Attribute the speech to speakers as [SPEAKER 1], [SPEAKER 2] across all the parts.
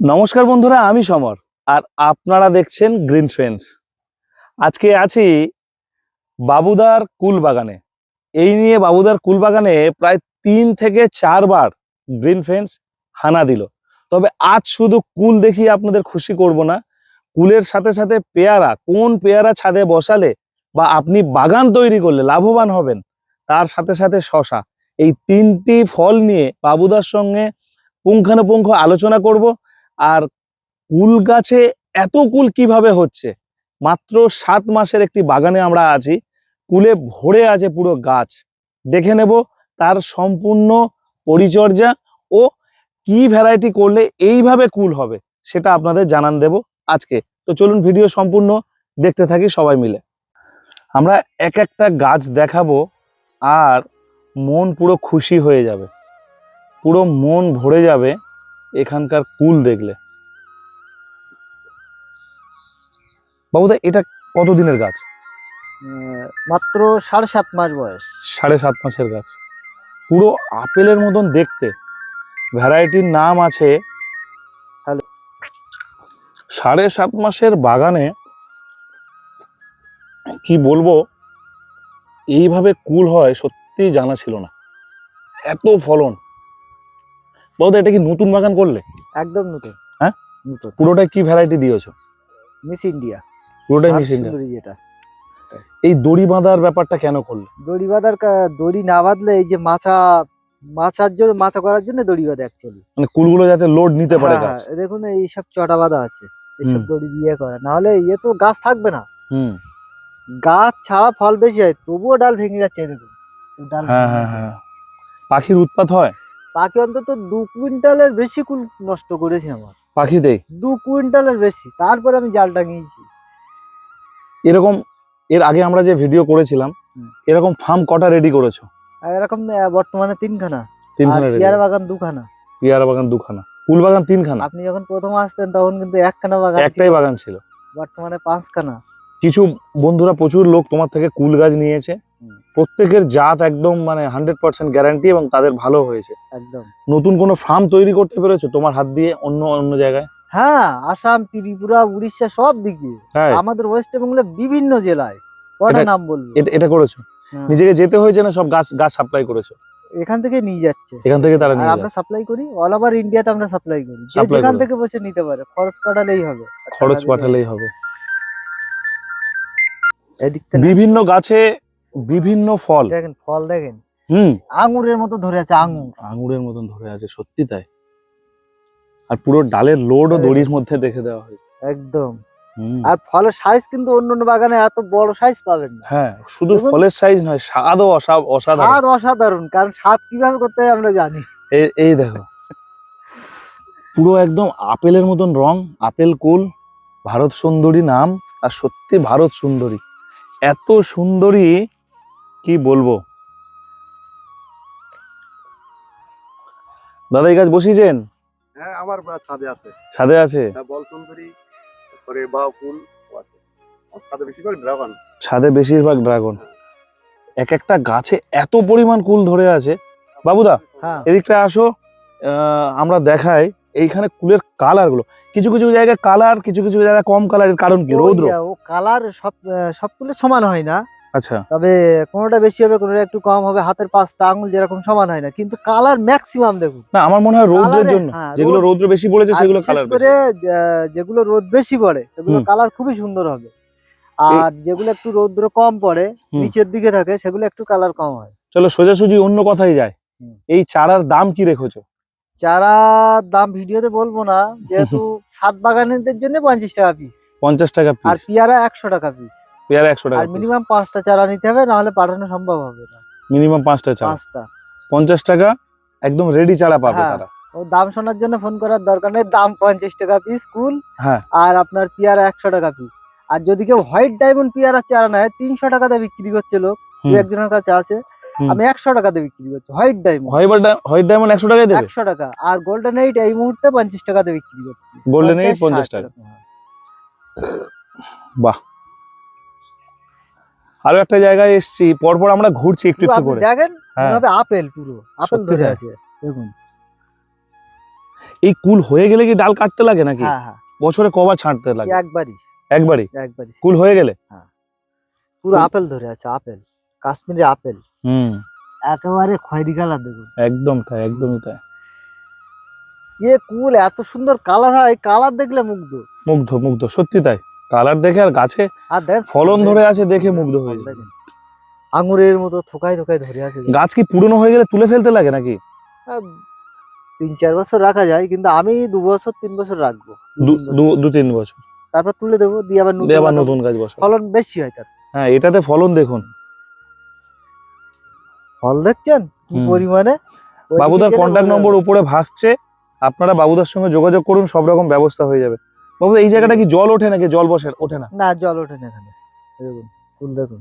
[SPEAKER 1] নমস্কার বন্ধুরা, আমি সমর আর আপনারা দেখছেন গ্রিন ফ্রেন্ডস আজকে আছি বাবুদার কুল বাগানে। এই নিয়ে বাবুদার কুল বাগানে প্রায় তিন থেকে চারবার গ্রিন ফ্রেন্ডস হানা দিল। তবে আজ শুধু কুল দেখিয়ে আপনাদের খুশি করব না, কুলের সাথে সাথে পেয়ারা, কোন পেয়ারা ছাদে বসালে বা আপনি বাগান তৈরি করলে লাভবান হবেন, তার সাথে সাথে শশা। এই তিনটি ফল নিয়ে বাবুদার সঙ্গে পুঙ্খানুপুঙ্খ আলোচনা করব। আর কুল গাছে এত কুল কীভাবে হচ্ছে? মাত্র সাত মাসের একটি বাগানে আমরা আছি, কুলে ভরে আছে পুরো গাছ। দেখে নেব তার সম্পূর্ণ পরিচর্যা ও কি ভ্যারাইটি করলে এইভাবে কুল হবে, সেটা আপনাদের জানান দেব আজকে। তো চলুন ভিডিও সম্পূর্ণ দেখতে থাকি সবাই মিলে। আমরা এক একটা গাছ দেখাবো আর মন পুরো খুশি হয়ে যাবে। পুরো মন ভরে যাবে। এখানকার কুল দেখলে। বাবুদা এটা কতদিনের গাছ?
[SPEAKER 2] মাত্র সাড়ে সাত মাস বয়স।
[SPEAKER 1] সাড়ে সাত মাসের গাছ। পুরো আপেলের মতন দেখতে। ভ্যারাইটির নাম আছে. সাড়ে সাত মাসের বাগানে কি বলব এইভাবে কুল হয় সত্যি জানা ছিল না। এত ফলন। বাবুদা এটা কি নতুন বাগান করলে?
[SPEAKER 2] একদম নতুন।
[SPEAKER 1] হ্যাঁ?
[SPEAKER 2] নতুন।
[SPEAKER 1] পুরোটাই কি ভ্যারাইটি দিয়েছ?
[SPEAKER 2] মিস ইন্ডিয়া
[SPEAKER 1] পুরোটাই মেশিন
[SPEAKER 2] সুন্দরী যেটা।
[SPEAKER 1] এই দড়ি বাঁধার ব্যাপারটা কেন করলে?
[SPEAKER 2] দড়ি বাঁধার দড়ি না বাঁধলে এই যে মাছা মাছার জন্য মাছা করার জন্য দড়ি বাঁধে অ্যাকচুয়ালি
[SPEAKER 1] মানে কুলগুলো যাতে লোড নিতে পারে গাছ।
[SPEAKER 2] দেখুন এইসব চটা বাঁধা আছে। এইসব দড়ি দিয়ে করে। নাহলে ইয়ে তো গাছ থাকবে না।
[SPEAKER 1] হুম।
[SPEAKER 2] গাছ ছাড়া ফল বেশি হয় তবুও ডাল ভেঙে যাচ্ছে এই দেখুন ডাল
[SPEAKER 1] হ্যাঁ হ্যাঁ হ্যাঁ। পাখির উৎপাত হয়?
[SPEAKER 2] পাখি অন্তত দু কুইন্টালের বেশি কুল নষ্ট করেছে আমার।
[SPEAKER 1] পাখিতেই
[SPEAKER 2] দু কুইন্টালের বেশি তারপরে আমি জাল টাঙিয়েছি।
[SPEAKER 1] এরকম এর আগে আমরা যে ভিডিও করেছিলাম এরকম ফার্ম কটা রেডি করেছ?
[SPEAKER 2] এরকম বর্তমানে তিনখানা।
[SPEAKER 1] তিনখানা
[SPEAKER 2] পেয়ারা বাগান দুখানা।
[SPEAKER 1] পেয়ারা বাগান দুখানা। ফুল বাগান তিনখানা?
[SPEAKER 2] আপনি যখন প্রথম আসতেন তখন কিন্তু একখানা বাগান
[SPEAKER 1] একটাই বাগান ছিল।
[SPEAKER 2] বর্তমানে পাঁচখানা।
[SPEAKER 1] কিছু বন্ধুরা প্রচুর লোক তোমার থেকে কুল গাছ নিয়েছে। প্রত্যেকের জাত একদম মানে হান্ড্রেড পার্সেন্ট গ্যারান্টি এবং তাদের ভালো হয়েছে।
[SPEAKER 2] একদম।
[SPEAKER 1] নতুন কোনো ফার্ম তৈরি করতে পেরেছ? তোমার হাত দিয়ে অন্য অন্য জায়গায়?
[SPEAKER 2] হ্যাঁ আসাম ত্রিপুরা উড়িষ্যা সব দিকে।
[SPEAKER 1] হ্যাঁ।
[SPEAKER 2] আমাদের ওয়েস্ট বেঙ্গলের বিভিন্ন জেলায়। কটা
[SPEAKER 1] এটা-
[SPEAKER 2] নাম বলব
[SPEAKER 1] এটা এটা করেছ?
[SPEAKER 2] হ্যাঁ,
[SPEAKER 1] নিজেকে যেতে হয়েছে না সব গাছ গাছ সাপ্লাই করেছ?
[SPEAKER 2] এখান থেকে নিয়ে যাচ্ছে।
[SPEAKER 1] এখান থেকে তারা
[SPEAKER 2] আর
[SPEAKER 1] নিয়ে
[SPEAKER 2] আমরা সাপ্লাই করি অল ওভার ইন্ডিয়াতে আমরা সাপ্লাই করি। যে
[SPEAKER 1] Supply
[SPEAKER 2] যেখান
[SPEAKER 1] করো।
[SPEAKER 2] থেকে বসে নিতে পারে খরচ পাঠালেই হবে।
[SPEAKER 1] খরচ পাঠালেই হবে।
[SPEAKER 2] হবে।
[SPEAKER 1] বিভিন্ন গাছে বিভিন্ন ফল।
[SPEAKER 2] দেখেন ফল দেখেন।
[SPEAKER 1] হুম।
[SPEAKER 2] আঙুরের মতো ধরে আছে আঙুর।
[SPEAKER 1] আঙুরের মতন ধরে আছে সত্যি তাই। আর পুরো ডালের লোডও
[SPEAKER 2] এই
[SPEAKER 1] দড়ির মধ্যে রেখে দেওয়া হয়েছে।
[SPEAKER 2] একদম। আর ফলের সাইজ কিন্তু অন্য অন্য বাগানে এত বড় সাইজ পাবেন না।
[SPEAKER 1] হ্যাঁ শুধু ফলের সাইজ নয় স্বাদও অসা- অসাধারণ।
[SPEAKER 2] স্বাদ অসাধারণ কারণ স্বাদ কীভাবে করতে হয় আমরা জানি।
[SPEAKER 1] এই- দেখো। পুরো একদম আপেলের মতন রং আপেল কুল ভারত সুন্দরী নাম আর সত্যি ভারত সুন্দরী। এত সুন্দরী বলব? দাদা এই গাছ বসিয়েছেন?
[SPEAKER 3] হ্যাঁ আমার ছাদে আছে।
[SPEAKER 1] ছাদে আছে?
[SPEAKER 3] হ্যাঁ বল সুন্দরী তারপরে বা ফুল আছে। ছাদে বেশিরভাগ ড্রাগন।
[SPEAKER 1] ছাদে বেশিরভাগ ড্রাগন। এক একটা গাছে এত পরিমাণ কুল ধরে আছে। বাবুদা
[SPEAKER 2] হ্যাঁ।
[SPEAKER 1] এদিকটা আসো। আহ, আমরা দেখাই এইখানে কুলের কালারগুলো। কিছু কিছু জায়গায় কালার কিছু কিছু জায়গায় কম কালারের কারণ কি?
[SPEAKER 2] ও
[SPEAKER 1] রৌদ্র।
[SPEAKER 2] কালার সব সবগুলো সমান হয় না।
[SPEAKER 1] আচ্ছা।
[SPEAKER 2] তবে কোনোটা বেশি হবে কোনোটা একটু কম হবে হাতের পাঁচটা আঙুল যেরকম সমান হয় না। কিন্তু কালার ম্যাক্সিমাম দেখুন।
[SPEAKER 1] না আমার মনে হয় রৌদ্রের জন্য
[SPEAKER 2] হ্যাঁ,
[SPEAKER 1] যেগুলো
[SPEAKER 2] রোদ-
[SPEAKER 1] রৌদ্র বেশি পড়েছে সেগুলো কালার
[SPEAKER 2] করে যেগুলো রোদ বেশি পড়ে সেগুলো কালার খুবই সুন্দর হবে। আর যেগুলো একটু রৌদ্র কম পড়ে নিচের দিকে থাকে সেগুলো একটু কালার কম হয়।
[SPEAKER 1] চলো সোজাসুজি অন্য কথাই যায়। এই চারার দাম কি রেখেছো?
[SPEAKER 2] চারা দাম ভিডিওতে বলব না যেহেতু সাত বাগানেদের জন্য পঞ্চাশ টাকা পিস
[SPEAKER 1] পঞ্চাশ টাকা
[SPEAKER 2] আর পিয়ারা একশো টাকা পিস
[SPEAKER 1] পেয়ারা একশো টাকা
[SPEAKER 2] আর মিনিমাম পাঁচটা চারা নিতে হবে নাহলে পাঠানো সম্ভব হবে না।
[SPEAKER 1] মিনিমাম পাঁচটা চারা।
[SPEAKER 2] পাঁচটা।
[SPEAKER 1] পঞ্চাশ টাকা একদম রেডি চারা পাবে
[SPEAKER 2] হ্যাঁ।
[SPEAKER 1] তারা।
[SPEAKER 2] ও দাম শোনার জন্য ফোন করার দরকার নেই দাম পঞ্চাশ টাকা পিস কুল।
[SPEAKER 1] হ্যাঁ।
[SPEAKER 2] আর আপনার পেয়ারা একশো টাকা পিস আর যদি কেউ হোয়াইট ডায়মন্ড পেয়ারা চারা নেয় তিনশো টাকাতে বিক্রি করছে লোক। দু একজনের কাছে আছে। আমি একশো টাকাতে বিক্রি করছি হোয়াইট ডায়মন্ড
[SPEAKER 1] হোয়াইট ডায়মন্ড একশো টাকায় দেবে?
[SPEAKER 2] একশো টাকা। আর গোল্ডেন এইট এই মুহূর্তে পঞ্চাশ টাকাতে বিক্রি করছি।
[SPEAKER 1] গোল্ডেন এইট পঞ্চাশ টাকা। বাহ। আরও একটা জায়গায় এসছি পরপর আমরা ঘুরছি একটু একটু করে।
[SPEAKER 2] দেখেন
[SPEAKER 1] হ্যাঁ।
[SPEAKER 2] আপেল পুরো আপেল ধরে আছে দেখুন।
[SPEAKER 1] এই কুল হয়ে গেলে কি ডাল কাটতে লাগে নাকি?
[SPEAKER 2] হ্যাঁ হ্যাঁ।
[SPEAKER 1] বছরে কবার ছাঁটতে লাগে?
[SPEAKER 2] একবারই।
[SPEAKER 1] একবারই?
[SPEAKER 2] একবারই।
[SPEAKER 1] কুল হয়ে গেলে?
[SPEAKER 2] পুরো আপেল ধরে আছে আপেল। কাশ্মীরি আপেল।
[SPEAKER 1] হুম।
[SPEAKER 2] একেবারে খয়েরি কালার দেখুন।
[SPEAKER 1] একদম তাই একদমই তাই।
[SPEAKER 2] এ কুল এত সুন্দর কালার হয় কালার দেখলে মুগ্ধ।
[SPEAKER 1] মুগ্ধ মুগ্ধ সত্যি তাই। কালার দেখে আর গাছে
[SPEAKER 2] আর দেখ
[SPEAKER 1] ফলন ধরে আছে দেখে মুগ্ধ হয়ে যায়
[SPEAKER 2] আঙুরের মতো থোকায় থোকায় ধরে আছে
[SPEAKER 1] গাছ কি পুরনো হয়ে গেলে তুলে ফেলতে লাগে নাকি?
[SPEAKER 2] তিন চার বছর রাখা যায় কিন্তু আমি দু বছর তিন বছর রাখব। দু তিন বছর। তারপর তুলে দেবো দিয়ে আবার
[SPEAKER 1] দিয়ে আবার নতুন গাছ বসা
[SPEAKER 2] ফলন বেশি হয় তার।
[SPEAKER 1] হ্যাঁ এটাতে ফলন দেখুন।
[SPEAKER 2] ফল দেখছেন? কি। পরিমাণে?
[SPEAKER 1] বাবুদার কন্ট্যাক্ট নম্বর উপরে ভাসছে। আপনারা বাবুদার সঙ্গে যোগাযোগ করুন সব রকম ব্যবস্থা হয়ে যাবে। বাবু এই জায়গাটা কি জল ওঠে নাকি? জল বসে ওঠে না?
[SPEAKER 2] না জল ওঠে না এখানে। দেখুন ফুল দেখুন।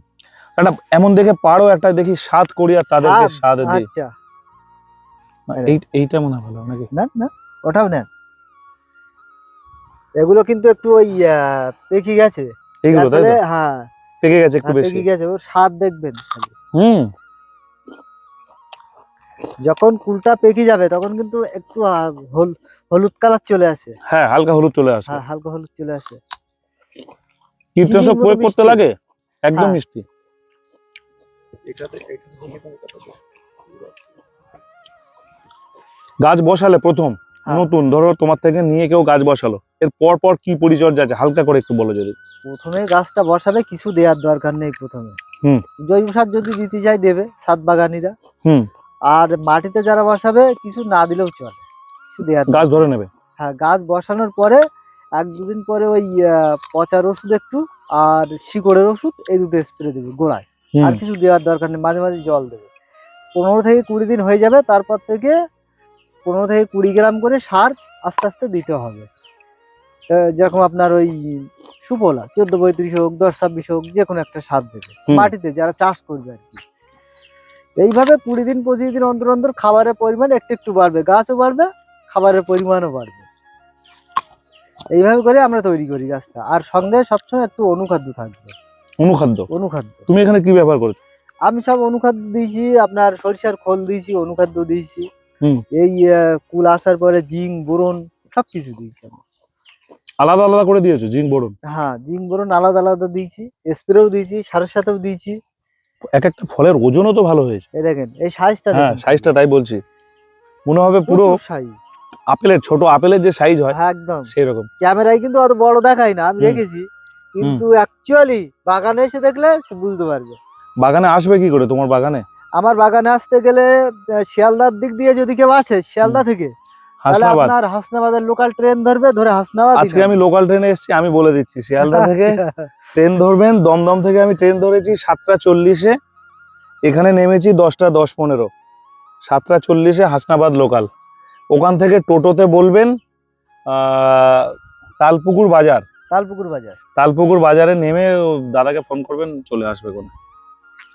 [SPEAKER 1] একটা এমন দেখে পারো একটা দেখি স্বাদ করি আর তাদেরকে?
[SPEAKER 2] স্বাদ?
[SPEAKER 1] দিই।
[SPEAKER 2] আচ্ছা।
[SPEAKER 1] এই এইটা মনে ভালো নাকি?
[SPEAKER 2] না না ওটাও নেন। এগুলো কিন্তু একটু ওই পেকে গেছে।
[SPEAKER 1] এইগুলো তাই
[SPEAKER 2] হ্যাঁ।
[SPEAKER 1] পেকে গেছে একটু
[SPEAKER 2] হ্যাঁ,
[SPEAKER 1] বেশি।
[SPEAKER 2] পেকে গেছে ওর স্বাদ দেখবেন।
[SPEAKER 1] হুম।
[SPEAKER 2] যখন কুলটা পেকে যাবে তখন কিন্তু একটু হলুদ কালার চলে আসে।
[SPEAKER 1] হ্যাঁ হালকা হলুদ চলে আসে।
[SPEAKER 2] হ্যাঁ হালকা হলুদ চলে আসে।
[SPEAKER 1] কীটনাশক প্রয়োগ করতে লাগে? একদম
[SPEAKER 2] হ্যাঁ।
[SPEAKER 1] মিষ্টি। গাছ বসালে প্রথম।
[SPEAKER 2] হ্যাঁ।
[SPEAKER 1] নতুন ধরো তোমার থেকে নিয়ে কেউ গাছ বসালো। এর পর পর কি পরিচর্যা আছে? হালকা করে একটু বলো যদি।
[SPEAKER 2] প্রথমে গাছটা বসাবে কিছু দেওয়ার দরকার নেই প্রথমে।
[SPEAKER 1] হুম।
[SPEAKER 2] জৈব সার যদি দিতে চাই দেবে সাত বাগানিরা।
[SPEAKER 1] হুম।
[SPEAKER 2] আর মাটিতে যারা বসাবে কিছু না দিলেও চলে। কিছু
[SPEAKER 1] গাছ ধরে নেবে?
[SPEAKER 2] হ্যাঁ গাছ বসানোর পরে এক দুদিন পরে ওই পচার ওষুধ একটু আর শিকড়ের ওষুধ এই দুটো স্প্রে দেবে গোড়ায়। আর কিছু দেওয়ার দরকার নেই মাঝে মাঝে জল দেবে। পনেরো থেকে কুড়ি দিন হয়ে যাবে তারপর থেকে পনেরো থেকে কুড়ি গ্রাম করে সার আস্তে আস্তে দিতে হবে। যেরকম আপনার ওই সুফলা চোদ্দ পঁয়ত্রিশ হোক দশ ছাব্বিশ হোক যে কোনো একটা সার দেবে। মাটিতে যারা চাষ করবে আর কি। এইভাবে কুড়ি দিন পঁচিশ দিন অন্তর অন্তর খাবারের পরিমাণ একটু একটু বাড়বে গাছও বাড়বে খাবারের পরিমাণও বাড়বে। এইভাবে করে আমরা তৈরি করি গাছটা। আর সঙ্গে সবসময় একটু অনুখাদ্য থাকবে।
[SPEAKER 1] অনুখাদ্য?
[SPEAKER 2] অনুখাদ্য।
[SPEAKER 1] তুমি এখানে কি ব্যবহার করেছ?
[SPEAKER 2] আমি সব অনুখাদ্য দিয়েছি আপনার সরিষার খোল দিয়েছি অনুখাদ্য দিয়েছি। এই কুল আসার পরে জিং বোরন সব কিছু দিয়েছি আমি।
[SPEAKER 1] আলাদা আলাদা করে দিয়েছ জিঙ্ক বোরন?
[SPEAKER 2] হ্যাঁ জিং বোরন আলাদা আলাদা দিয়েছি। স্প্রেও দিয়েছি সারের সাথেও দিয়েছি।
[SPEAKER 1] এক একটা ফলের ওজনও তো ভালো হয়েছে।
[SPEAKER 2] এই দেখেন এই সাইজটা
[SPEAKER 1] হ্যাঁ সাইজটা তাই বলছি। মনে হবে পুরো
[SPEAKER 2] সাইজ।
[SPEAKER 1] আপেলের ছোট আপেলের যে সাইজ হয়
[SPEAKER 2] হ্যাঁ একদম।
[SPEAKER 1] সেই রকম
[SPEAKER 2] ক্যামেরায় কিন্তু অত বড় দেখায় না আমি দেখেছি। কিন্তু অ্যাকচুয়ালি বাগানে এসে দেখলে বুঝতে পারবে।
[SPEAKER 1] বাগানে আসবে কি করে তোমার বাগানে?
[SPEAKER 2] আমার বাগানে আসতে গেলে শিয়ালদার দিক দিয়ে যদি কেউ আসে শিয়ালদা থেকে
[SPEAKER 1] হাসনাবাদ।
[SPEAKER 2] আপনার হাসনাবাদের লোকাল ট্রেন ধরবে ধরে হাসনাবাদ
[SPEAKER 1] আজকে আমি লোকাল ট্রেনে এসেছি আমি বলে দিচ্ছি শিয়ালদা থেকে ট্রেন ধরবেন দমদম থেকে আমি ট্রেন ধরেছি সাতটা চল্লিশে এখানে নেমেছি দশটা দশ পনেরো। সাতটা চল্লিশে হাসনাবাদ লোকাল ওখান থেকে টোটোতে বলবেন তালপুকুর বাজার।
[SPEAKER 2] তালপুকুর বাজার।
[SPEAKER 1] তালপুকুর বাজারে নেমে দাদাকে ফোন করবেন চলে আসবে কোনো।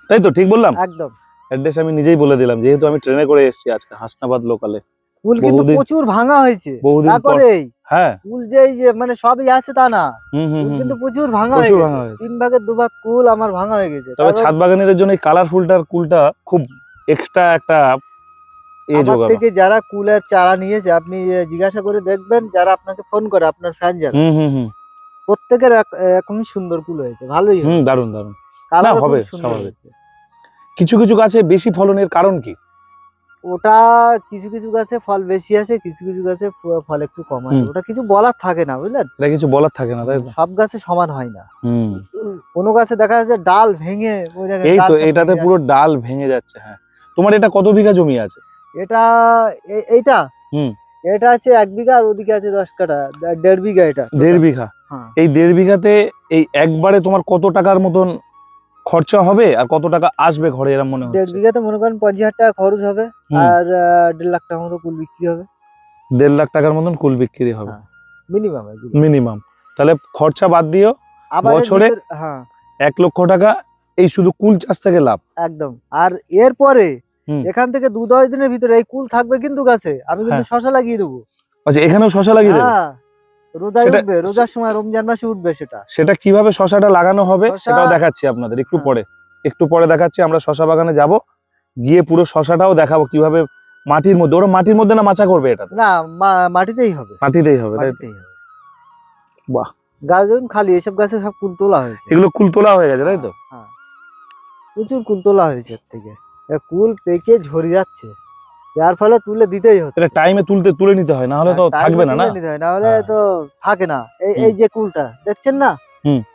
[SPEAKER 1] তাই তো ঠিক বললাম?
[SPEAKER 2] একদম।
[SPEAKER 1] অ্যাড্রেস আমি নিজেই বলে দিলাম যেহেতু আমি ট্রেনে করে এসেছি আজকে হাসনাবাদ লোকালে
[SPEAKER 2] ফুল কিন্তু প্রচুর ভাঙা হয়েছে। তারপরে
[SPEAKER 1] হ্যাঁ।
[SPEAKER 2] ফুল যে যে মানে সবই আছে তা না। কিন্তু প্রচুর ভাঙা হয়ে
[SPEAKER 1] হয়েছে।
[SPEAKER 2] তিন ভাগের দু ভাগ কুল আমার ভাঙা হয়ে গেছে।
[SPEAKER 1] তবে ছাদ বাগানীদের জন্য কালারফুলটার কুলটা খুব এক্সট্রা একটা
[SPEAKER 2] আমার থেকে যারা কুলের চারা নিয়েছে আপনি জিজ্ঞাসা করে দেখবেন যারা আপনাকে ফোন করে আপনার ফ্যান যারা।
[SPEAKER 1] হুম হুম হুম।
[SPEAKER 2] প্রত্যেকের এরকমই সুন্দর কুল হয়েছে ভালোই
[SPEAKER 1] দারুণ দারুণ। হবে, কিছু কিছু গাছে বেশি ফলনের কারণ কি?
[SPEAKER 2] ওটা কিছু কিছু গাছে ফল বেশি আসে কিছু কিছু গাছে ফল একটু কম আসে। ওটা কিছু বলার থাকে না বুঝলেন?
[SPEAKER 1] এটা কিছু বলার থাকে না তাই
[SPEAKER 2] সব গাছে সমান হয় না। কোনো গাছে দেখা যাচ্ছে ডাল ভেঙে
[SPEAKER 1] এই তো এটাতে পুরো ডাল ভেঙে যাচ্ছে হ্যাঁ। তোমার এটা কত বিঘা জমি আছে?
[SPEAKER 2] এটা এইটা?
[SPEAKER 1] হুম।
[SPEAKER 2] এটা আছে এক বিঘা আর ওদিকে আছে দশ দে- দেড় বিঘা এটা
[SPEAKER 1] দেড় বিঘা?
[SPEAKER 2] হ্যাঁ।
[SPEAKER 1] এই দেড় বিঘাতে এই একবারে তোমার কত টাকার মতন খরচা হবে আর কত টাকা আসবে ঘরে এরকম মনে
[SPEAKER 2] দেড় বিঘাতে মনে করেন পঞ্চাশ হাজার টাকা খরচ হবে আর দেড় লাখ টাকার মতো কুল বিক্রি হবে।
[SPEAKER 1] দেড় লাখ টাকার মতন কুল বিক্রি হবে।
[SPEAKER 2] হ্যাঁ। মিনিমাম
[SPEAKER 1] মিনিমাম তাহলে খরচা বাদ দিও বছরে?
[SPEAKER 2] হ্যাঁ।
[SPEAKER 1] এক লক্ষ টাকা এই শুধু কুল চাষ থেকে লাভ।
[SPEAKER 2] একদম। আর এরপরে। এখান থেকে দু দশ দিনের ভিতরে এই কুল থাকবে কিন্তু গাছে। আমি কিন্তু শশা লাগিয়ে দেবো।
[SPEAKER 1] আচ্ছা এখানেও শশা লাগিয়ে দেবে?
[SPEAKER 2] হ্যাঁ। রোজায়
[SPEAKER 1] সেটা-
[SPEAKER 2] উঠবে রোজার সময় রমজান মাসে উঠবে সেটা।
[SPEAKER 1] সেটা কীভাবে শশাটা লাগানো হবে সেটাও দেখাচ্ছি আপনাদের একটু
[SPEAKER 2] হ্যাঁ।
[SPEAKER 1] পরে। একটু পরে দেখাচ্ছি আমরা শশা বাগানে যাব গিয়ে পুরো শশাটাও দেখাবো কীভাবে মাটির মধ্যে ওরা মাটির মধ্যে না মাচা করবে এটা?
[SPEAKER 2] না মাটিতেই হবে।
[SPEAKER 1] মাটিতেই হবে বাহ।
[SPEAKER 2] গাছ খালি এসব গাছে সব কুল তোলা হয়েছে।
[SPEAKER 1] এগুলো কুল তোলা হয়ে গেছে তাই তো?
[SPEAKER 2] হ্যাঁ প্রচুর কুল তোলা হয়েছে এর থেকে। কুল পেকে ঝরে যাচ্ছে। যার ফলে তুলে দিতেই হচ্ছে।
[SPEAKER 1] এটা টাইমে তুলতে তুলে নিতে হয় না হলে তো
[SPEAKER 2] হ্যাঁ,
[SPEAKER 1] থাকবে না না
[SPEAKER 2] না? হলে
[SPEAKER 1] হ্যাঁ।
[SPEAKER 2] তো থাকে না। এই এই যে কুলটা দেখছেন না?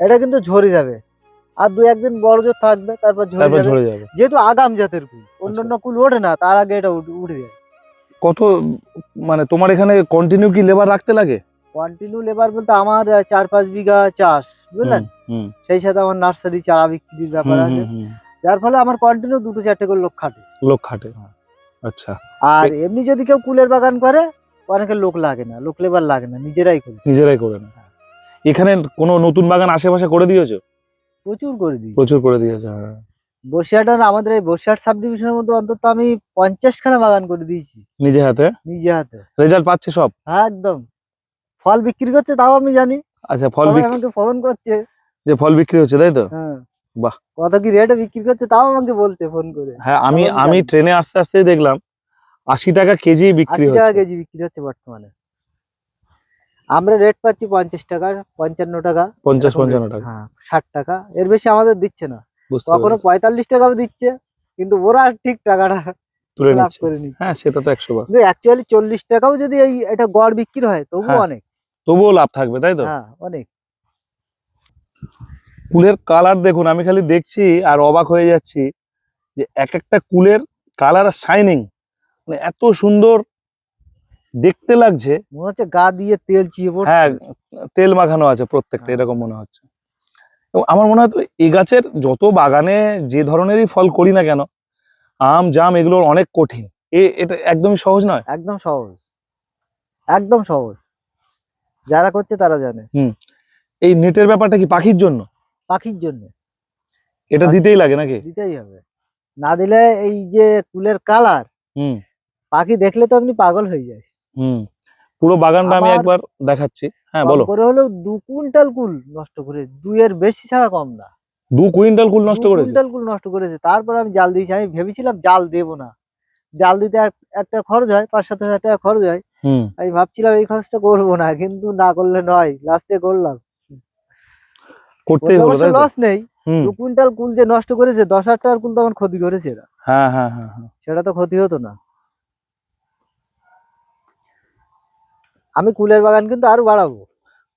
[SPEAKER 2] এটা কিন্তু ঝরে যাবে। আর দু একদিন বড় জোর থাকবে তারপর ঝরে যাবে। যেহেতু আগাম জাতের কুল অন্যান্য কুল ওঠে না তার আগে এটা উঠে যায়।
[SPEAKER 1] কত মানে তোমার এখানে কন্টিনিউ কি লেবার রাখতে লাগে?
[SPEAKER 2] কন্টিনিউ লেবার বলতে আমার চার পাঁচ বিঘা চাষ বুঝলেন? সেই সাথে আমার নার্সারি চারা বিক্রির ব্যাপার আছে। যার ফলে আমার কন্টিনিউ দুটো চারটে করে লোক খাটে।
[SPEAKER 1] লোক খাটে আচ্ছা।
[SPEAKER 2] আর এমনি যদি কেউ কুলের বাগান করে অনেকে লোক লাগে না লোক লেবার লাগে না নিজেরাই করে।
[SPEAKER 1] নিজেরাই করে না। এখানে কোনো নতুন বাগান আশেপাশে করে দিয়েছ?
[SPEAKER 2] প্রচুর করে দিই
[SPEAKER 1] প্রচুর করে দিয়েছ হ্যাঁ।
[SPEAKER 2] বসিরহাটের আমাদের এই বসিরহাট সাব ডিভিশনের মধ্যে অন্তত আমি পঞ্চাশ খানা বাগান করে দিয়েছি।
[SPEAKER 1] নিজে হাতে?
[SPEAKER 2] নিজে হাতে।
[SPEAKER 1] রেজাল্ট পাচ্ছে সব?
[SPEAKER 2] হ্যাঁ একদম। ফল বিক্রি করছে তাও আমি জানি।
[SPEAKER 1] আচ্ছা ফল
[SPEAKER 2] আমাকে ফোন করছে।
[SPEAKER 1] যে ফল বিক্রি হচ্ছে তাই তো?
[SPEAKER 2] হ্যাঁ।
[SPEAKER 1] বাহ।
[SPEAKER 2] কত কি রেটে বিক্রি করছে তাও আমাকে বলছে ফোন করে।
[SPEAKER 1] হ্যাঁ আমি আমি ট্রেনে আস্তে আস্তে দেখলাম আশি টাকা কেজি বিক্রি
[SPEAKER 2] আশি টাকা কেজি বিক্রি হচ্ছে বর্তমানে। আমরা রেট পাচ্ছি পঞ্চাশ টাকা পঞ্চান্ন টাকা।
[SPEAKER 1] পঞ্চাশ পঞ্চান্ন টাকা।
[SPEAKER 2] হ্যাঁ ষাট টাকা। এর বেশি আমাদের দিচ্ছে না। কখনো পঁয়তাল্লিশ টাকাও দিচ্ছে কিন্তু ওরা ঠিক টাকাটা
[SPEAKER 1] তুলে নিচ্ছে। হ্যাঁ সেটা তো একশো বার।
[SPEAKER 2] অ্যাকচুয়ালি চল্লিশ টাকাও যদি এই এটা গড় বিক্রি হয় তবুও
[SPEAKER 1] হ্যাঁ,
[SPEAKER 2] অনেক।
[SPEAKER 1] তবুও লাভ থাকবে তাই তো?
[SPEAKER 2] হ্যাঁ অনেক।
[SPEAKER 1] কুলের কালার দেখুন আমি খালি দেখছি আর অবাক হয়ে যাচ্ছি যে এক একটা কুলের কালার আর শাইনিং মানে এত সুন্দর দেখতে লাগছে।
[SPEAKER 2] মনে হচ্ছে গা দিয়ে তেল চিয়ে
[SPEAKER 1] হ্যাঁ তেল মাখানো আছে প্রত্যেকটা
[SPEAKER 2] হ্যাঁ।
[SPEAKER 1] এরকম মনে হচ্ছে। এবং আমার মনে হয় তো এই গাছের যত বাগানে যে ধরনেরই ফল করি না কেন আম জাম এগুলোর অনেক কঠিন। এ এটা একদমই সহজ নয়?
[SPEAKER 2] একদম সহজ। একদম সহজ। যারা করছে তারা জানে। হুম।
[SPEAKER 1] এই নেটের ব্যাপারটা কি পাখির জন্য?
[SPEAKER 2] পাখির জন্য।
[SPEAKER 1] এটা দিতেই লাগে নাকি?
[SPEAKER 2] দিতেই হবে। না দিলে এই যে কুলের কালার
[SPEAKER 1] হুম।
[SPEAKER 2] পাখি দেখলে তো আপনি পাগল হয়ে যায়।
[SPEAKER 1] হুম। পুরো বাগানটা আমি একবার দেখাচ্ছি। হ্যাঁ বলো।
[SPEAKER 2] করে হলেও দু কুইন্টাল কুল নষ্ট করে দুইয়ের বেশি ছাড়া কম না।
[SPEAKER 1] দু কুইন্টাল কুল নষ্ট করেছে?
[SPEAKER 2] কুইন্টাল কুল নষ্ট করেছে। তারপর আমি জাল দিয়েছি। আমি ভেবেছিলাম জাল দেবো না। জাল দিতে এক- একটা খরচ হয় পাঁচ সাত হাজার টাকা খরচ হয়।
[SPEAKER 1] হুম।
[SPEAKER 2] আমি ভাবছিলাম এই খরচটা করব না কিন্তু না করলে নয়। লাস্টে করলাম।
[SPEAKER 1] করতেই তাই
[SPEAKER 2] লস নেই। দু কুইন্টাল কুল যে নষ্ট করেছে দশ হাজার টাকার কুল তো আমার ক্ষতি করেছে
[SPEAKER 1] হ্যাঁ হ্যাঁ হ্যাঁ হ্যাঁ।
[SPEAKER 2] সেটা তো ক্ষতি হতো না। আমি কুলের বাগান কিন্তু আরও বাড়াবো।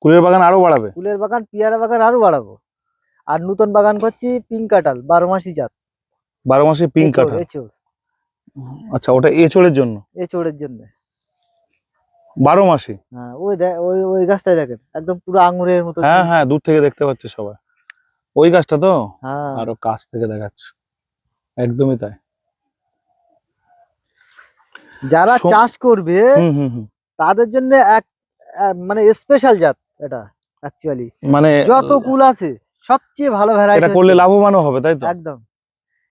[SPEAKER 1] কুলের বাগান আরও বাড়াবে?
[SPEAKER 2] কুলের বাগান পেয়ারা বাগান আরও বাড়াবো। আর নতুন বাগান করছি পিঙ্ক কাঁঠাল বারো মাসি জাত।
[SPEAKER 1] বারো মাসে পিঙ্ক কাঁঠাল? আচ্ছা ওটা এ এচড়ের জন্য?
[SPEAKER 2] এঁচোড়ের জন্য।
[SPEAKER 1] বারো মাসে
[SPEAKER 2] হ্যাঁ ওই ওই ওই গাছটাই দেখেন একদম পুরো আঙুরের মতো
[SPEAKER 1] হ্যাঁ হ্যাঁ দূর থেকে দেখতে পাচ্ছে সবাই। ওই গাছটা তো?
[SPEAKER 2] হ্যাঁ।
[SPEAKER 1] আরও কাছ থেকে দেখাচ্ছে। একদমই তাই।
[SPEAKER 2] যারা চাষ করবে
[SPEAKER 1] হুম হুম হুম।
[SPEAKER 2] তাদের জন্য এক মানে স্পেশাল জাত এটা অ্যাকচুয়ালি
[SPEAKER 1] মানে
[SPEAKER 2] যত কুল আছে সবচেয়ে ভালো ভ্যারাইটি
[SPEAKER 1] এটা করলে লাভবানও হবে তাই তো?
[SPEAKER 2] একদম।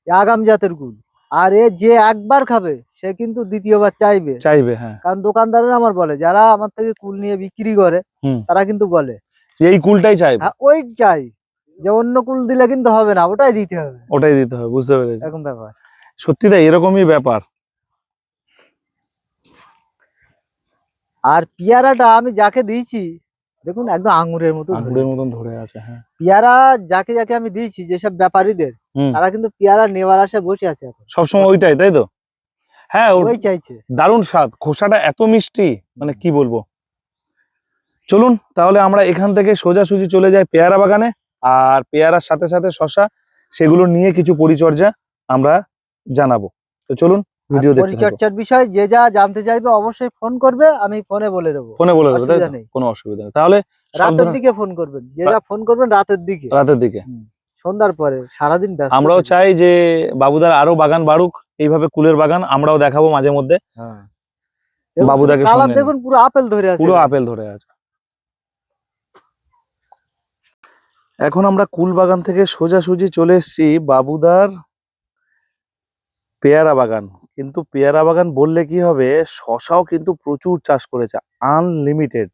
[SPEAKER 2] আগাম জাতের কুল। আর এ যে একবার খাবে সে কিন্তু দ্বিতীয়বার চাইবে।
[SPEAKER 1] চাইবে হ্যাঁ।
[SPEAKER 2] কারণ দোকানদাররা আমার বলে যারা আমার থেকে কুল নিয়ে বিক্রি করে তারা কিন্তু বলে।
[SPEAKER 1] এই কুলটাই চাই।
[SPEAKER 2] হ্যাঁ ওই চাই। যে অন্য কুল দিলে কিন্তু হবে না ওটাই দিতে হবে।
[SPEAKER 1] ওটাই দিতে হবে বুঝতে পেরেছি।
[SPEAKER 2] এরকম ব্যাপার।
[SPEAKER 1] সত্যি তাই এরকমই ব্যাপার।
[SPEAKER 2] আর পেয়ারাটা আমি যাকে দিয়েছি দেখুন একদম আঙুরের মতো।
[SPEAKER 1] আঙুরের মতন ধরে আছে হ্যাঁ।
[SPEAKER 2] পেয়ারা যাকে যাকে আমি দিয়েছি যেসব ব্যাপারীদের তারা কিন্তু পেয়ারা নেওয়ার আশায় বসে আছে এখন।
[SPEAKER 1] সবসময় ওইটাই তাই তো? হ্যাঁ
[SPEAKER 2] ওই চাইছে।
[SPEAKER 1] দারুণ স্বাদ। খোসাটা এত মিষ্টি মানে কি বলব? চলুন তাহলে আমরা এখান থেকে সোজাসুজি চলে যাই পেয়ারা বাগানে আর পেয়ারার সাথে সাথে শশা সেগুলো নিয়ে কিছু পরিচর্যা আমরা জানাব। তো চলুন ভিডিও দেখতে
[SPEAKER 2] পরিচর্যার বিষয় যে যা জানতে চাইবে অবশ্যই ফোন করবে আমি ফোনে বলে দেবো।
[SPEAKER 1] ফোনে বলে দেবো তাই। কোনো অসুবিধা নেই। তাহলে
[SPEAKER 2] রাতের দিকে ফোন করবেন। যে যা ফোন করবেন রাতের দিকে।
[SPEAKER 1] রাতের দিকে।
[SPEAKER 2] সন্ধ্যার পরে সারাদিন ব্যস্ত
[SPEAKER 1] আমরাও চাই যে বাবুদার আরও বাগান বাড়ুক এইভাবে কুলের বাগান আমরাও দেখাবো মাঝে মধ্যে।
[SPEAKER 2] হ্যাঁ।
[SPEAKER 1] বাবুদাকে
[SPEAKER 2] দেখুন পুরো আপেল ধরে আছে।
[SPEAKER 1] পুরো আপেল ধরে আছে। এখন আমরা কুল বাগান থেকে সোজাসুজি চলে এসেছি বাবুদার পেয়ারা বাগান। কিন্তু পেয়ারা বাগান বললে কি হবে? শশাও কিন্তু প্রচুর চাষ করেছে আনলিমিটেড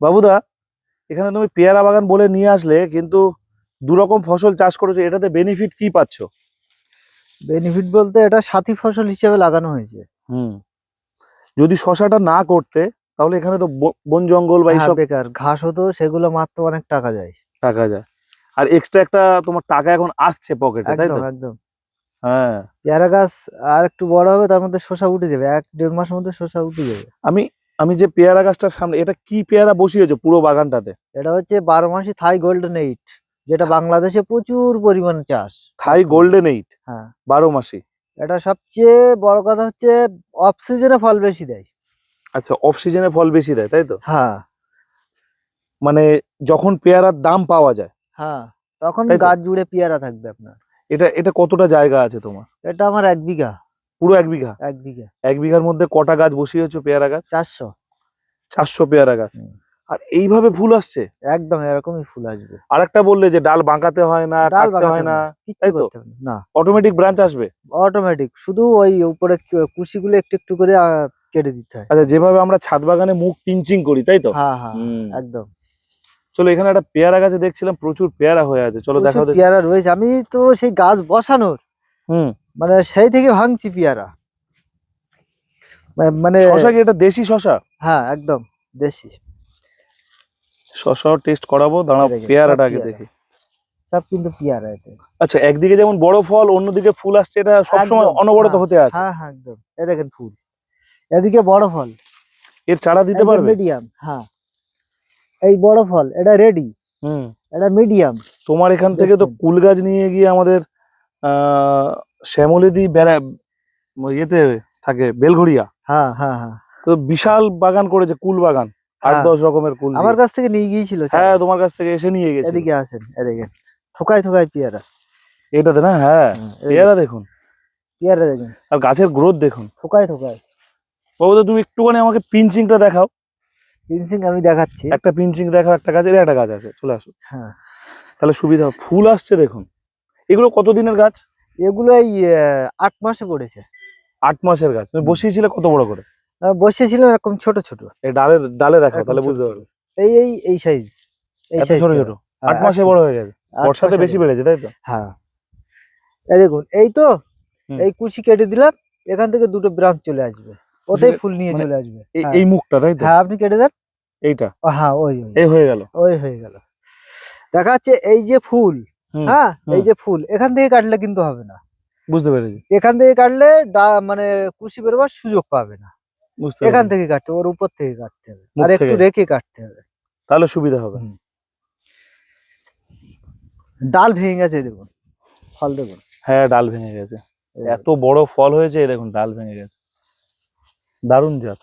[SPEAKER 1] বাবুদা এখানে তুমি পেয়ারা বাগান বলে নিয়ে আসলে কিন্তু দু রকম ফসল চাষ করেছ এটাতে বেনিফিট কি পাচ্ছ?
[SPEAKER 2] বেনিফিট বলতে এটা সাথী ফসল হিসেবে লাগানো হয়েছে।
[SPEAKER 1] হুম। যদি শশাটা না করতে তাহলে এখানে তো বন জঙ্গল বা
[SPEAKER 2] হ্যাঁ,
[SPEAKER 1] এইসব
[SPEAKER 2] বেকার। ঘাস হতো সেগুলো মারতে অনেক টাকা যায়।
[SPEAKER 1] টাকা যায়। আর এক্সট্রা একটা তোমার টাকা এখন আসছে পকেটে তাই তো?
[SPEAKER 2] একদম।
[SPEAKER 1] হ্যাঁ।
[SPEAKER 2] পেয়ারা গাছ আর একটু বড় হবে তার মধ্যে শসা উঠে যাবে। এক দেড় মাসের মধ্যে শসা উঠে যাবে।
[SPEAKER 1] আমি আমি যে পেয়ারা গাছটার সামনে এটা কি পেয়ারা বসিয়েছো পুরো বাগানটাতে?
[SPEAKER 2] এটা হচ্ছে বারো মাসি থাই গোল্ডেন এইট যেটা বাংলাদেশে প্রচুর পরিমাণে চাষ।
[SPEAKER 1] থাই গোল্ডেন এইট
[SPEAKER 2] হ্যাঁ।
[SPEAKER 1] বারো মাসি?
[SPEAKER 2] এটা সবচেয়ে বড় কথা হচ্ছে অফ সিজনে ফল বেশি দেয়।
[SPEAKER 1] আচ্ছা অফ সিজনে ফল বেশি দেয় তাই তো?
[SPEAKER 2] হ্যাঁ।
[SPEAKER 1] মানে যখন পেয়ারার দাম পাওয়া যায়।
[SPEAKER 2] হ্যাঁ তখন গাছ জুড়ে পেয়ারা থাকবে আপনার।
[SPEAKER 1] এটা এটা কতটা জায়গা আছে তোমার?
[SPEAKER 2] এটা আমার এক বিঘা।
[SPEAKER 1] পুরো এক বিঘা?
[SPEAKER 2] এক বিঘা।
[SPEAKER 1] এক বিঘার মধ্যে কটা গাছ বসিয়েছো পেয়ারা গাছ?
[SPEAKER 2] চারশো।
[SPEAKER 1] চারশো পেয়ারা গাছ। আর এইভাবে ফুল আসছে?
[SPEAKER 2] একদম এরকমই ফুল আসবে।
[SPEAKER 1] আর একটা বললে যে ডাল বাঁকাতে হয় না কাটতে হয় না তাই তো?
[SPEAKER 2] না।
[SPEAKER 1] অটোমেটিক ব্রাঞ্চ আসবে?
[SPEAKER 2] অটোমেটিক শুধু ওই উপরে কুশিগুলো একটু একটু করে কেটে দিতে হয়।
[SPEAKER 1] আচ্ছা যেভাবে আমরা ছাদ বাগানে মুখ পিঞ্চিং করি তাই তো?
[SPEAKER 2] হ্যাঁ হ্যাঁ একদম।
[SPEAKER 1] চলো এখানে একটা পেয়ারা গাছে দেখছিলাম প্রচুর পেয়ারা হয়ে আছে। চলো দেখাও
[SPEAKER 2] পেয়ারা রয়েছে। আমি তো সেই গাছ বসানোর
[SPEAKER 1] হুম।
[SPEAKER 2] মানে সেই থেকে ভাঙছি পেয়ারা। মানে
[SPEAKER 1] শশা কি এটা দেশি শশা?
[SPEAKER 2] হ্যাঁ একদম দেশি।
[SPEAKER 1] শশাও টেস্ট করাবো দাঁড়াও পেয়ারাটা আগে দেখি।
[SPEAKER 2] সব কিন্তু পেয়ারা এতে।
[SPEAKER 1] আচ্ছা একদিকে যেমন বড় ফল অন্যদিকে ফুল আসছে এটা সবসময় অনবরত
[SPEAKER 2] হ্যাঁ,
[SPEAKER 1] হতে আছে।
[SPEAKER 2] হ্যাঁ হ্যাঁ একদম। এ দেখেন ফুল। এদিকে বড় ফল।
[SPEAKER 1] এর চারা দিতে পারবে?
[SPEAKER 2] মিডিয়াম হ্যাঁ। এই বড় ফল এটা রেডি
[SPEAKER 1] হুম।
[SPEAKER 2] এটা মিডিয়াম
[SPEAKER 1] তোমার এখান থেকে তো কুল গাছ নিয়ে গিয়ে আমাদের আহ শ্যামলেদি বেড়া ইয়েতে থাকে বেলঘড়িয়া।
[SPEAKER 2] হ্যাঁ হ্যাঁ হ্যাঁ।
[SPEAKER 1] তো বিশাল বাগান করেছে কুল বাগান। আট
[SPEAKER 2] হ্যাঁ।
[SPEAKER 1] দশ রকমের কুল
[SPEAKER 2] আমার কাছ থেকে নিয়ে গিয়েছিল
[SPEAKER 1] হ্যাঁ তোমার কাছ থেকে এসে নিয়ে গেছে
[SPEAKER 2] এদিকে আসেন এদিকে। থোকায় থোকায় পেয়ারা।
[SPEAKER 1] এটাতে না? হ্যাঁ।
[SPEAKER 2] হ্যাঁ।
[SPEAKER 1] পেয়ারা দেখুন।
[SPEAKER 2] পেয়ারা দেখেন।
[SPEAKER 1] আর গাছের গ্রোথ দেখুন।
[SPEAKER 2] থোকায় থোকায়।
[SPEAKER 1] বাবু তুমি একটুখানি আমাকে পিঞ্চিংটা দেখাও।
[SPEAKER 2] ফিনিশিং আমি দেখাচ্ছি।
[SPEAKER 1] একটা পিঞ্চিং দেখাও একটা গাছের একটা গাছ আছে চলে আসো।
[SPEAKER 2] হ্যাঁ।
[SPEAKER 1] তাহলে সুবিধা। ফুল আসছে দেখুন। এগুলো কতদিনের গাছ?
[SPEAKER 2] এগুলো এই আট মাসে পড়েছে।
[SPEAKER 1] আট মাসের গাছ তুমি বসিয়েছিলে কত বড় করে?
[SPEAKER 2] বসিয়েছিলাম এরকম ছোট ছোট।
[SPEAKER 1] এই ডালে ডালে দেখাও তাহলে বুঝতে পারবে।
[SPEAKER 2] এই এই এই সাইজ এই size
[SPEAKER 1] ছোট ছোট?
[SPEAKER 2] হ্যাঁ,
[SPEAKER 1] আট মাসে বড় হয়ে গেছে। বর্ষাতে বেশি বেড়েছে তাই তো?
[SPEAKER 2] হ্যাঁ। এই দেখুন এই তো এই কুচি কেটে দিলাম এখান থেকে দুটো ব্রাঞ্চ চলে আসবে। ওতেই ফুল নিয়ে
[SPEAKER 1] মানে
[SPEAKER 2] চলে আসবে।
[SPEAKER 1] এই
[SPEAKER 2] হ্যাঁ।
[SPEAKER 1] এই মুখটা তাই তো?
[SPEAKER 2] হ্যাঁ আপনি কেটে দেন।
[SPEAKER 1] এইটা?
[SPEAKER 2] হ্যাঁ ওই
[SPEAKER 1] এই হয়ে গেল?
[SPEAKER 2] ওই হয়ে গেল। দেখা যাচ্ছে এই যে ফুল হ্যাঁ এই যে ফুল এখান থেকে কাটলে কিন্তু হবে না।
[SPEAKER 1] বুঝতে পেরেছি।
[SPEAKER 2] এখান থেকে কাটলে মানে কুশি বেরোবার সুযোগ পাবে না। এখান থেকে কাটতে ওর উপর থেকে কাটতে হবে। আর একটু রেখে কাটতে হবে।
[SPEAKER 1] তাহলে সুবিধা হবে।
[SPEAKER 2] ডাল ভেঙে গেছে দেখুন। ফল দেখুন।
[SPEAKER 1] হ্যাঁ ডাল ভেঙে গেছে। এত বড় ফল হয়েছে দেখুন ডাল ভেঙে গেছে। দারুণ জাত।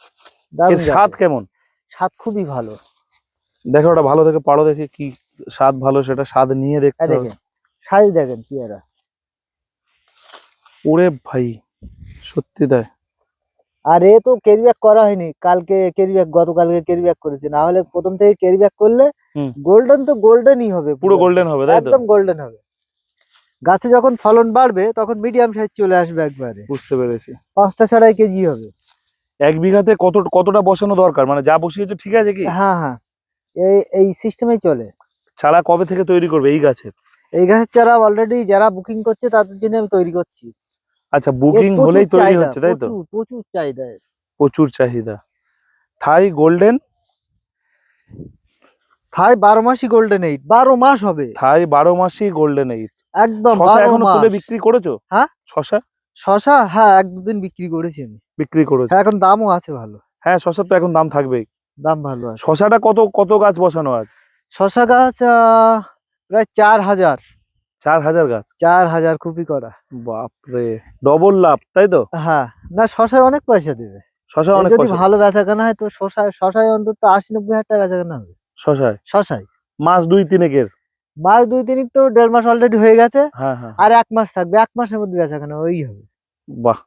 [SPEAKER 1] স্বাদ কেমন?
[SPEAKER 2] স্বাদ খুবই ভালো।
[SPEAKER 1] দেখো ওটা ভালো থেকে পাড়ো দেখে কি স্বাদ ভালো সেটা স্বাদ নিয়ে দেখতে
[SPEAKER 2] দেখেন সাইজ দেখেন পেয়ারা।
[SPEAKER 1] ওরে ভাই সত্যি তাই।
[SPEAKER 2] আর এ তো ক্যারি ব্যাক করা হয়নি কালকে ক্যারি ব্যাক গতকালকে ক্যারি ব্যাক করেছে। না হলে প্রথম থেকে ক্যারি ব্যাক করলে গোল্ডেন তো গোল্ডেনই হবে
[SPEAKER 1] পুরো গোল্ডেন হবে
[SPEAKER 2] একদম গোল্ডেন হবে। গাছে যখন ফলন বাড়বে তখন মিডিয়াম সাইজ চলে আসবে একবারে।
[SPEAKER 1] বুঝতে পেরেছি।
[SPEAKER 2] পাঁচটা ছাড়াই কেজি হবে।
[SPEAKER 1] এক বিঘাতে কত কতটা বসানো দরকার? মানে যা বসিয়েছো ঠিক আছে কি?
[SPEAKER 2] হ্যাঁ হ্যাঁ। এই এই সিস্টেমেই চলে।
[SPEAKER 1] চারা কবে থেকে তৈরি করবে এই গাছের?
[SPEAKER 2] এই গাছের চারা অলরেডি যারা বুকিং করছে তাদের জন্য আমি তৈরি করছি।
[SPEAKER 1] আচ্ছা বুকিং হলেই তৈরি হচ্ছে তাই তো?
[SPEAKER 2] প্রচুর চাহিদা
[SPEAKER 1] প্রচুর চাহিদা। থাই গোল্ডেন
[SPEAKER 2] থাই বারো মাসই গোল্ডেন এইট বারো মাস হবে।
[SPEAKER 1] থাই বারো মাসি গোল্ডেন এইট
[SPEAKER 2] একদম
[SPEAKER 1] শশা
[SPEAKER 2] এখনও
[SPEAKER 1] তুলে বিক্রি করেছ?
[SPEAKER 2] হ্যাঁ?
[SPEAKER 1] শশা?
[SPEAKER 2] শশা? হ্যাঁ এক দুদিন বিক্রি করেছি আমি।
[SPEAKER 1] বিক্রি করেছ
[SPEAKER 2] হ্যাঁ, এখন দামও আছে ভালো।
[SPEAKER 1] হ্যাঁ শশার তো এখন দাম থাকবেই।
[SPEAKER 2] দাম ভালো আছে।
[SPEAKER 1] শশাটা কত কত গাছ বসানো আছে
[SPEAKER 2] শশা গাছ প্রায় চার হাজার।
[SPEAKER 1] চার হাজার গাছ?
[SPEAKER 2] চার হাজার কুপি করা।
[SPEAKER 1] বাপরে ডবল লাভ তাই তো?
[SPEAKER 2] হ্যাঁ না শশায় অনেক পয়সা দেবে।
[SPEAKER 1] শশা অনেক
[SPEAKER 2] যদি ভালো বেচা কেনা হয় তো শশায় শশায় অন্তত আশি নব্বই হাজার টাকা বেচা কেনা হবে।
[SPEAKER 1] শশায়?
[SPEAKER 2] শশায়।
[SPEAKER 1] মাস দুই তিনেকের।
[SPEAKER 2] মাস দুই তিনিক তো দেড় মাস অলরেডি হয়ে গেছে।
[SPEAKER 1] হ্যাঁ হ্যাঁ।
[SPEAKER 2] আর এক মাস থাকবে এক মাসের মধ্যে বেচা কেনা ওই হবে।
[SPEAKER 1] বাহ।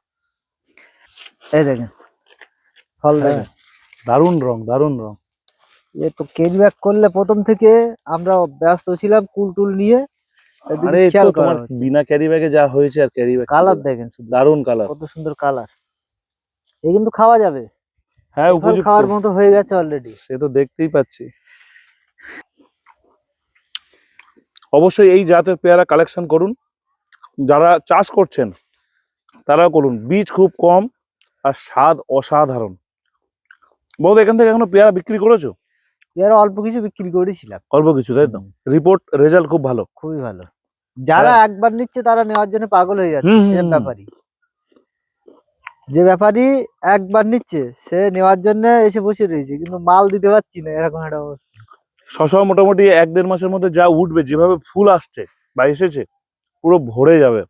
[SPEAKER 2] এই দেখেন ফল
[SPEAKER 1] হ্যাঁ,
[SPEAKER 2] দেখেন।
[SPEAKER 1] দারুণ রং দারুণ রং।
[SPEAKER 2] এ তো ক্যারি ব্যাক করলে প্রথম থেকে আমরা ব্যস্ত ছিলাম কুল টুল নিয়ে।
[SPEAKER 1] আরে তো তোমার বিনা ক্যারি ব্যাগে যা হয়েছে আর ক্যারি ব্যাগ
[SPEAKER 2] কালার দেখেন
[SPEAKER 1] দারুণ কালার
[SPEAKER 2] কত সুন্দর কালার এ কিন্তু খাওয়া যাবে।
[SPEAKER 1] হ্যাঁ উপযুক্ত।
[SPEAKER 2] খাওয়ার মতো হয়ে গেছে অলরেডি
[SPEAKER 1] সে তো দেখতেই পাচ্ছি। অবশ্যই এই জাতের পেয়ারা কালেকশন করুন। যারা চাষ করছেন তারাও করুন। বীজ খুব কম আর স্বাদ অসাধারণ। বৌদি এখান থেকে এখনও পেয়ারা বিক্রি করেছ?
[SPEAKER 2] পেয়ারা অল্প কিছু বিক্রি করেছিলাম।
[SPEAKER 1] অল্প কিছু তাই তো? রিপোর্ট রেজাল্ট খুব ভালো।
[SPEAKER 2] খুবই ভালো। যারা
[SPEAKER 1] হ্যাঁ।
[SPEAKER 2] একবার নিচ্ছে তারা নেওয়ার জন্য পাগল হয়ে যাচ্ছে।
[SPEAKER 1] হুম, হুম,
[SPEAKER 2] ব্যাপারী যে ব্যাপারী একবার নিচ্ছে সে নেওয়ার জন্য এসে বসে রয়েছে কিন্তু মাল দিতে পারছি না এরকম একটা অবস্থা।
[SPEAKER 1] শশা মোটামুটি এক দেড় মাসের মধ্যে যা উঠবে যেভাবে ফুল আসছে বা এসেছে পুরো ভরে যাবে।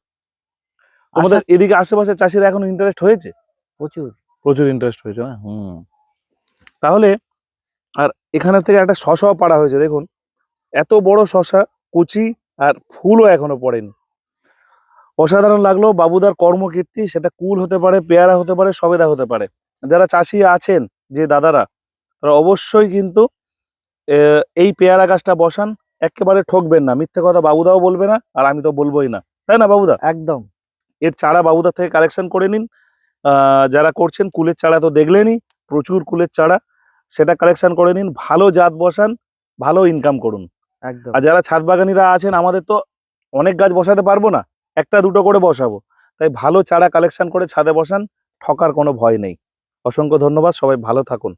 [SPEAKER 1] তোমাদের
[SPEAKER 2] আশা-
[SPEAKER 1] এদিকে আশেপাশে চাষিরা এখন ইন্টারেস্ট হয়েছে?
[SPEAKER 2] প্রচুর।
[SPEAKER 1] প্রচুর ইন্টারেস্ট হয়েছে না? হুম। তাহলে আর এখানে থেকে একটা শশাও পাড়া হয়েছে দেখুন। এত বড় শশা কুচি আর ফুলও এখনও পড়েনি। অসাধারণ লাগল বাবুদার কর্মকীর্তি সেটা কুল হতে পারে পেয়ারা হতে পারে সবেদা হতে পারে। যারা চাষি আছেন যে দাদারা তারা অবশ্যই কিন্তু এই পেয়ারা গাছটা বসান একেবারে ঠকবেন না। মিথ্যে কথা বাবুদাও বলবে না আর আমি তো বলবোই না। তাই না বাবুদা?
[SPEAKER 2] একদম।
[SPEAKER 1] এর চারা বাবুদা থেকে কালেকশন করে নিন। আহ, যারা করছেন কুলের চারা তো দেখলেনই প্রচুর কুলের চারা। সেটা কালেকশন করে নিন ভালো জাত বসান ভালো ইনকাম করুন।
[SPEAKER 2] একদম।
[SPEAKER 1] আর যারা ছাদ বাগানিরা আছেন আমাদের তো অনেক গাছ বসাতে পারব না একটা দুটো করে বসাবো। তাই ভালো চারা কালেকশন করে ছাদে বসান ঠকার কোনো ভয় নেই। অসংখ্য ধন্যবাদ সবাই ভালো থাকুন।